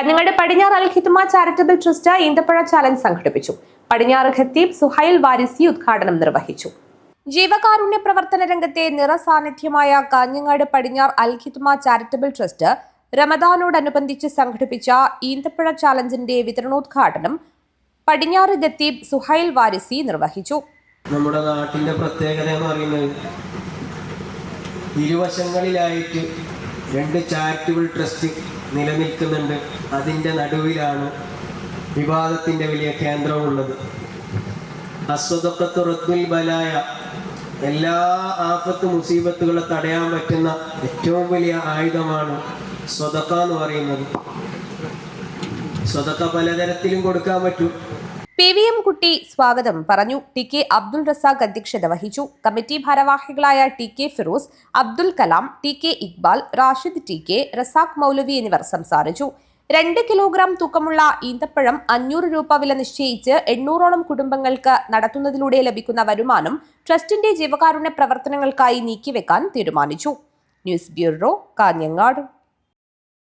കഞ്ഞങ്ങാട് പടിഞ്ഞാറ് Al Hithma charitable trust ഈന്തപ്പഴ challenge സംഘടിപ്പിച്ചു. പടിഞ്ഞാറ് ഖത്തീബ് സുഹൈൽ വാരിസി ഉദ്ഘാടനം നിർവഹിച്ചു. ജീവകാരുണ്യ പ്രവർത്തന രംഗത്തെ നിറസാന്നിധ്യമായ കാഞ്ഞങ്ങാട് പടിഞ്ഞാർ അൽ ഖിത്മ ചാരിറ്റബിൾ ട്രസ്റ്റ് റമദാനോടനുബന്ധിച്ച് സംഘടിപ്പിച്ച ഈന്തപ്പഴ ചാലഞ്ചിന്റെ വിതരണോദ്ഘാടനം പടിഞ്ഞാറ് ഖത്തീബ് സുഹൈൽ വാരിസി നിർവഹിച്ചു. നമ്മുടെ നാട്ടിന്റെ പ്രത്യേകത എന്ന് പറയുന്നത് ഇരുവശങ്ങളിലായിട്ട് രണ്ട് ചാരിറ്റബിൾ ട്രസ്റ്റ് നിലനിൽക്കുന്നുണ്ട്. അതിന്റെ നടുവിലാണ് വിവാദത്തിന്റെ വലിയ കേന്ദ്രമുള്ളത്. അസ്വതക്കത്ത് റദ്ദുൽ ബലായ എല്ലാ ആഫത്ത് മുസീബത്തുകളെ തടയാൻ പറ്റുന്ന ഏറ്റവും വലിയ ആയുധമാണ് സ്വതക്ക എന്ന് പറയുന്നത്. സ്വതക്ക പലതരത്തിലും കൊടുക്കാൻ പറ്റും. പി വി എം കുട്ടി സ്വാഗതം പറഞ്ഞു. ടി കെ അബ്ദുൾ റസാഖ് അധ്യക്ഷത വഹിച്ചു. കമ്മിറ്റി ഭാരവാഹികളായ T K Firoz Abdul Kalam T K Iqbal Rashid T K Razak മൗലവി എന്നിവർ സംസാരിച്ചു. രണ്ട് കിലോഗ്രാം തൂക്കമുള്ള ഈന്തപ്പഴം അഞ്ഞൂറ് രൂപ വില നിശ്ചയിച്ച് എണ്ണൂറോളം കുടുംബങ്ങൾക്ക് നടത്തുന്നതിലൂടെ ലഭിക്കുന്ന വരുമാനം ട്രസ്റ്റിന്റെ ജീവകാരുണ്യ പ്രവർത്തനങ്ങൾക്കായി നീക്കിവെക്കാൻ തീരുമാനിച്ചു. News bureau Kanhangad.